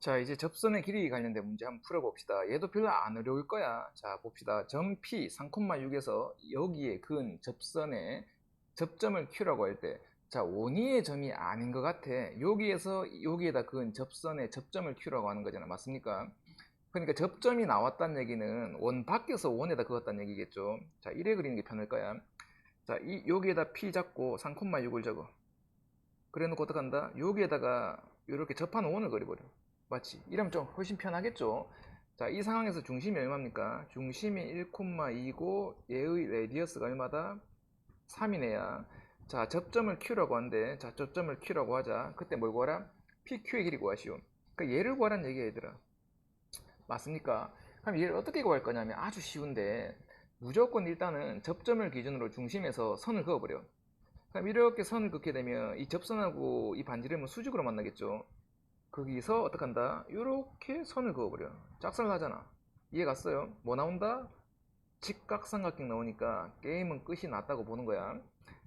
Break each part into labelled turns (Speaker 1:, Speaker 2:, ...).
Speaker 1: 자, 이제 접선의 길이 관련된 문제 한번 풀어봅시다. 얘도 별로 안 어려울 거야. 자, 봅시다. 점 P 3,6에서 여기에 그은 접선의 접점을 Q라고 할 때, 자, 원위의 점이 아닌 것 같아. 여기에서 여기에다 그은 접선의 접점을 Q라고 하는 거잖아. 맞습니까? 그러니까 접점이 나왔다는 얘기는 원 밖에서 원에다 그었다는 얘기겠죠. 자, 이래 그리는 게 편할 거야. 자, 이, 여기에다 P 잡고 3,6을 적어. 그래 놓고 어떡한다? 여기에다가 이렇게 접하는 원을 그려버려. 맞지? 이러면 좀 훨씬 편하겠죠? 자, 이 상황에서 중심이 얼마입니까? 중심이 1,2고 얘의 레디어스가 얼마다? 3이네야. 자, 접점을 Q라고 하는데, 자, 접점을 Q라고 하자. 그때 뭘 구하라? PQ의 길이 구하시오. 그러니까 얘를 구하라는 얘기야, 얘들아. 맞습니까? 그럼 얘를 어떻게 구할 거냐면 아주 쉬운데, 무조건 일단은 접점을 기준으로 중심에서 선을 그어버려. 그럼 이렇게 선을 긋게 되면 이 접선하고 이 반지름은 수직으로 만나겠죠. 거기서 어떻게 한다? 이렇게 선을 그어버려. 짝선을 하잖아. 이해 갔어요? 뭐 나온다? 직각삼각형 나오니까 게임은 끝이 났다고 보는 거야.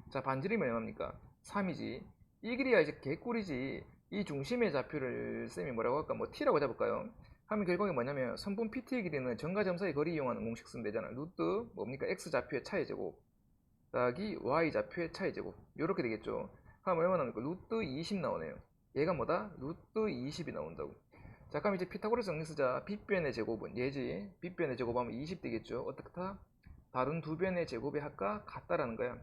Speaker 1: 자, 반지름이 얼마입니까? 3이지. 이 길이야 이제 개꿀이지. 이 중심의 좌표를 쌤이 뭐라고 할까? 뭐 t라고 잡을까요? 하면 결국에 뭐냐면 선분 PT의 길이는 점과 점 사이 거리 이용하는 공식 쓰면 되잖아. 루트 뭡니까? x 좌표의 차의 제곱 더하기 y 좌표의 차의 제곱 이렇게 되겠죠. 그럼 얼마 나옵니까? 루트 20 나오네요. 얘가 뭐다? 루트 20이 나온다고. 자, 그럼 이제 피타고라스 정리 쓰자. 빗변의 제곱은 얘지. 빗변의 제곱하면 20 되겠죠. 어떻다? 다른 두 변의 제곱의 합과 같다라는 거야.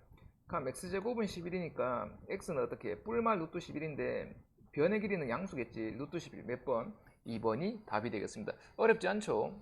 Speaker 1: 그럼 x제곱은 11이니까 x는 어떻게? 뿔말 루트 11인데 변의 길이는 양수겠지. 루트 11 몇 번? 2번이 답이 되겠습니다. 어렵지 않죠?